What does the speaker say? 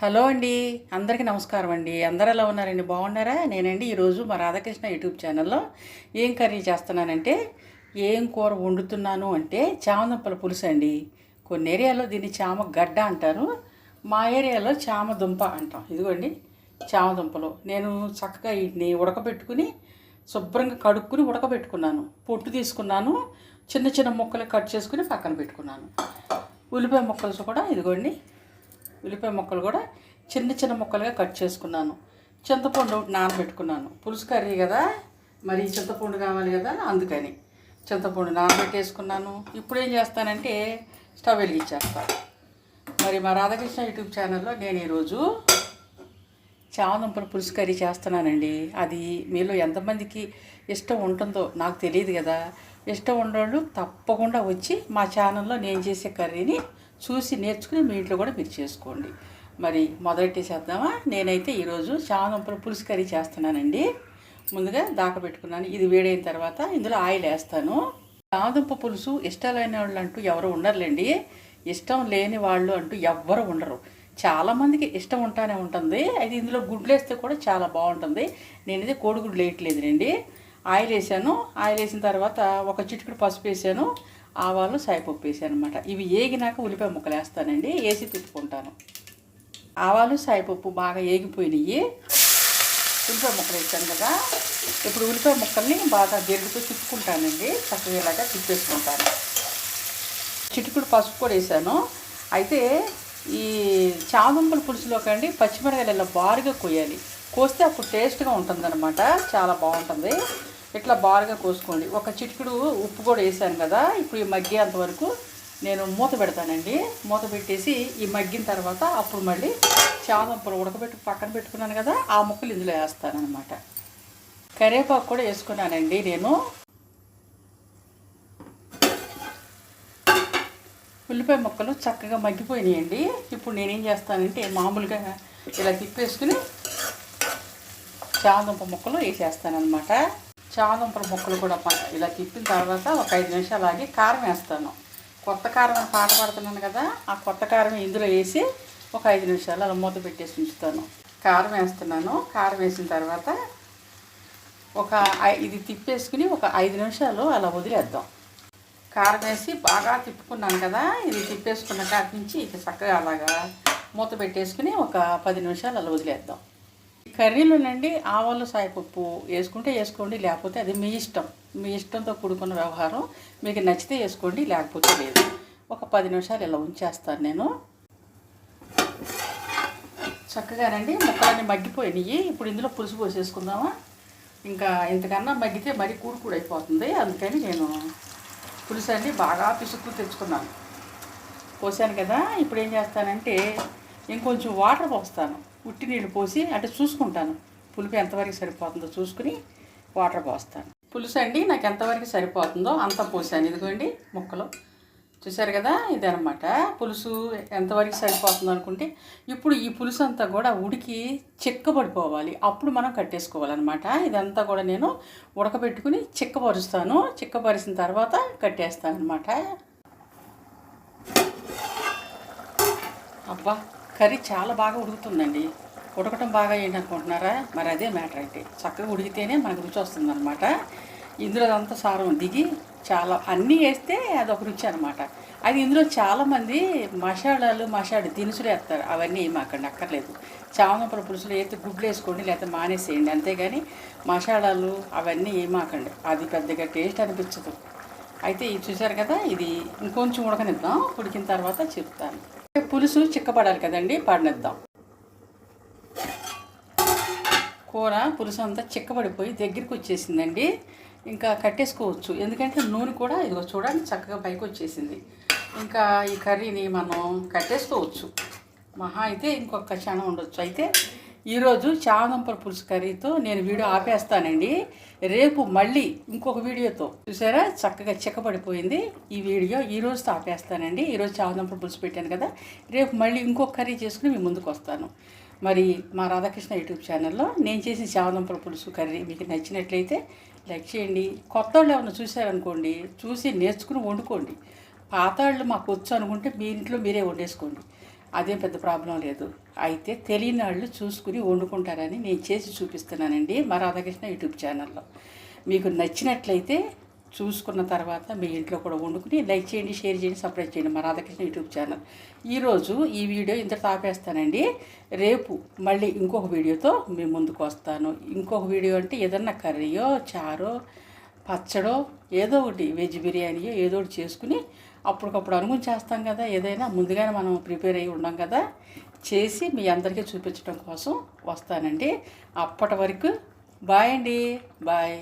Hello అండి అందరికీ నమస్కారం అండి. అందరు ఎలా ఉన్నారండి? బాగున్నారా? నేనండి ఈరోజు మా రాధాకృష్ణ యూట్యూబ్ ఛానల్లో ఏం కర్రీ చేస్తున్నానంటే ఏం కూర వండుతున్నాను అంటే చామదుంపల పులుసు అండి. కొన్ని ఏరియాలో దీన్ని చామ గడ్డ అంటారు. మా ఏరియాలో చామ దుంప అంటాం. ఇదిగోండి చామదుంపలు. నేను చక్కగా వీటిని ఉడకబెట్టుకుని శుభ్రంగా కడుక్కుని ఉడకబెట్టుకున్నాను. పొట్టు తీసుకున్నాను. చిన్న చిన్న ముక్కలు కట్ చేసుకుని పక్కన పెట్టుకున్నాను. ఉల్లిపాయ ముక్కలు కూడా ఇదిగోండి ఉల్లిపాయ ముక్కలు కూడా చిన్న చిన్న ముక్కలుగా కట్ చేసుకున్నాను. చింతపండు ఒకటి నానబెట్టుకున్నాను. పులుసు కర్రీ కదా? మరి చింతపండు కావాలి కదా? అందుకని. చింతపండు నానబెట్టేసుకున్నాను. ఇప్పుడు ఏం చేస్తానంటే స్టవ్ వెలిగించేస్తాను మరి మా రాధాకృష్ణ యూట్యూబ్ ఛానల్లో నేను ఈరోజు చామదుంపల పులుసు కర్రీ చేస్తున్నానండి. అది మీలో ఎంతమందికి ఇష్టం ఉంటుందో నాకు తెలియదు కదా. ఇష్టం ఉండేవాళ్ళు తప్పకుండా వచ్చి మా ఛానల్లో నేను చేసే కర్రీని చూసి నేర్చుకుని మీ ఇంట్లో కూడా మీరు చేసుకోండి. మరి మొదటి చేద్దామా? నేనైతే ఈరోజు చామదుంపల పులుసు కర్రీ చేస్తున్నానండి. ముందుగా దాక పెట్టుకున్నాను. ఇది వేడైన తర్వాత ఇందులో ఆయిల్ వేస్తాను. చామదుంప పులుసు ఇష్టాలైన వాళ్ళు అంటూ ఎవరు ఉండరులేండి. ఇష్టం లేని వాళ్ళు అంటూ ఎవ్వరు ఉండరు. చాలామందికి ఇష్టం ఉంటానే ఉంటుంది. అయితే ఇందులో గుడ్లు వేస్తే కూడా చాలా బాగుంటుంది. నేనైతే ఇది కోడిగుడ్లు వేయట్లేదులేండి. ఆయిల్ వేసాను. ఆయిల్ వేసిన తర్వాత ఒక చిటికెడు పసుపు వేసాను. ఆవాలు సాయిపప్పు వేసాను అనమాట ఇవి ఏగినాక ఉల్లిపాయ ముక్కలు వేస్తానండి వేసి తిప్పుకుంటాను ఆవాలు సాయిపప్పు బాగా ఏగిపోయినాయి. ఉల్లిపాయ ముక్కలు వేసాను కదా. ఇప్పుడు ఉల్లిపాయ ముక్కల్ని బాగా గెరుడుతో తిప్పుకుంటానండి చక్కగా ఇలాగా తిప్పేసుకుంటాను చిటికుడు పసుపు కూడా వేసాను. అయితే ఈ చాదుంపల పులుసులో కండి పచ్చిమిరకాయలు ఇలా బారుగా కొయ్యాలి కోస్తే అప్పుడు టేస్ట్గా ఉంటుందన్నమాట. చాలా బాగుంటుంది. ఇట్లా బారుగా కోసుకోండి. ఒక చిటికుడు ఉప్పు కూడా వేసాను కదా ఇప్పుడు ఈ మగ్గేంత వరకు నేను మూత పెడతానండి. మూత పెట్టేసి ఈ మగ్గిన తర్వాత అప్పుడు మళ్ళీ చామంపులు ఉడకబెట్టి పక్కన పెట్టుకున్నాను కదా ఆ ముక్కలు ఇందులో వేస్తానన్నమాట. కరివేపాకు కూడా వేసుకున్నానండి నేను. ఉల్లిపాయ ముక్కలు చక్కగా మగ్గిపోయినాయండి. ఇప్పుడు నేనేం చేస్తానంటే మామూలుగా ఇలా తిప్పేసుకుని చామంప ముక్కలు వేసేస్తానమాట చామదుంపల ముక్కలు కూడా ఇలా తిప్పిన తర్వాత ఒక ఐదు నిమిషాలు ఆగి కారం వేస్తాను. కొత్త కారం పాట పాడుతున్నాను కదా ఆ కొత్త కారం ఇందులో వేసి ఒక ఐదు నిమిషాలు అలా మూత పెట్టేసి ఉంచుతాను. కారం వేస్తున్నాను. కారం వేసిన తర్వాత ఒక ఇది తిప్పేసుకుని ఒక ఐదు నిమిషాలు అలా వదిలేద్దాం. కారం వేసి బాగా తిప్పుకున్నాను కదా ఇది తిప్పేసుకున్న కాటి నుంచి ఇక చక్కగా అలాగా మూత పెట్టేసుకుని ఒక పది నిమిషాలు అలా వదిలేద్దాం. కర్రీలోనండి ఆవాలు సాయపప్పు వేసుకుంటే వేసుకోండి లేకపోతే అది మీ ఇష్టం. మీ ఇష్టంతో కూడుకున్న వ్యవహారం. మీకు నచ్చితే వేసుకోండి లేకపోతే లేదు. ఒక పది నిమిషాలు ఇలా ఉంచేస్తాను నేను. చక్కగానండి ముక్కలన్నీ మగ్గిపోయినాయి. ఇప్పుడు ఇందులో పులుసు పోసేసుకుందామా? ఇంకా ఇంతకన్నా మగ్గితే మరీ కూడు కూడా అయిపోతుంది. అందుకని నేను పులుసు అండి బాగా పిసుక్కు తెచ్చుకున్నాను. పోసాను కదా. ఇప్పుడు ఏం చేస్తానంటే ఇంకొంచెం వాటర్ పోస్తాను. ఉట్టి నీళ్ళు పోసి అంటే చూసుకుంటాను. పులుపు ఎంతవరకు సరిపోతుందో చూసుకుని వాటర్ పోస్తాను. పులుసు అండి నాకు ఎంతవరకు సరిపోతుందో అంత పోసాను. ఇదిగోండి ముక్కలు. చూసారు కదా ఇదనమాట పులుసు ఎంతవరకు సరిపోతుందో అనుకుంటే ఇప్పుడు ఈ పులుసు అంతా కూడా ఉడికి చిక్కబడిపోవాలి. అప్పుడు మనం కట్టేసుకోవాలన్నమాట. ఇదంతా కూడా నేను ఉడకబెట్టుకుని చిక్కపరుస్తాను. చిక్కపరిచిన తర్వాత కట్టేస్తాను అనమాట అబ్బా! కర్రీ చాలా బాగా ఉడుకుతుందండి. ఉడకటం బాగా ఏంటనుకుంటున్నారా మరి అదే మ్యాటర్ అయితే. చక్కగా ఉడికితేనే మనకు రుచి వస్తుందన్నమాట. ఇందులో అంతా సారం దిగి చాలా అన్నీ వేస్తే అది ఒక రుచి అనమాట అది ఇందులో చాలామంది మసాలాలు మసాడు దినుసులు వేస్తారు. అవన్నీ ఏమాకండి అక్కర్లేదు చామదుంపల పులుసులు వేస్తే గుడ్లు వేసుకోండి లేకపోతే మానేసేయండి. అంతేగాని మసాలాలు అవన్నీ ఏమాకండి అది పెద్దగా టేస్ట్ అనిపించదు. అయితే ఇది చూశారు కదా ఇది ఇంకొంచెం ఉడకనిద్దాం. ఉడికిన తర్వాత చెప్తాను. పులుసు చిక్కపడాలి కదండి పాడనిద్దాం. కూర పులుసు అంతా చిక్కబడిపోయి దగ్గరికి వచ్చేసిందండి. ఇంకా కట్టేసుకోవచ్చు. ఎందుకంటే నూనె కూడా ఇదిగో చూడండి చక్కగా పైకి వచ్చేసింది. ఇంకా ఈ కర్రీని మనం కట్టేసుకోవచ్చు. మహా అయితే ఇంకొక క్షణం ఉండొచ్చు. అయితే ఈరోజు చామదుంపల పులుసు కర్రీతో నేను వీడియో ఆపేస్తానండి. రేపు మళ్ళీ ఇంకొక వీడియోతో. చూసారా? చక్కగా చిక్కబడిపోయింది. ఈ వీడియో ఈ రోజుతో ఆపేస్తానండి. ఈరోజు చామదుంపల పులుసు పెట్టాను కదా. రేపు మళ్ళీ ఇంకొక కర్రీ చేసుకుని మీ ముందుకు వస్తాను. మరి మా రాధాకృష్ణ యూట్యూబ్ ఛానల్లో నేను చేసిన చామదుంపల పులుసు కర్రీ మీకు నచ్చినట్లయితే లైక్ చేయండి. కొత్త వాళ్ళు ఏమైనా చూశారనుకోండి చూసి నేర్చుకుని వండుకోండి. పాత వాళ్ళు మాకు వచ్చు అనుకుంటే మీ ఇంట్లో మీరే వండేసుకోండి. అదేం పెద్ద ప్రాబ్లం లేదు. అయితే తెలియని వాళ్ళు చూసుకుని వండుకుంటారని నేను చేసి చూపిస్తున్నానండి మా రాధాకృష్ణ యూట్యూబ్ ఛానల్లో. మీకు నచ్చినట్లయితే చూసుకున్న తర్వాత మీ ఇంట్లో కూడా వండుకుని లైక్ చేయండి షేర్ చేయండి సబ్స్క్రైబ్ చేయండి మా రాధాకృష్ణ యూట్యూబ్ ఛానల్. ఈరోజు ఈ వీడియో ఇంతటితో ఆపేస్తానండి. రేపు మళ్ళీ ఇంకొక వీడియోతో మీ ముందుకు వస్తాను. ఇంకొక వీడియో అంటే ఏదన్నా కర్రీయో చారో పచ్చడో ఏదో ఒకటి వెజ్ బిర్యానీయో ఏదో ఒకటి చేసుకుని అప్పటికప్పుడు అనుకుని చేస్తాం కదా ఏదైనా ముందుగానే మనం ప్రిపేర్ అయ్యి ఉన్నాం కదా చేసి మీ అందరికీ చూపించడం కోసం వస్తానండి. అప్పటి వరకు బాయ్ అండి. బాయ్.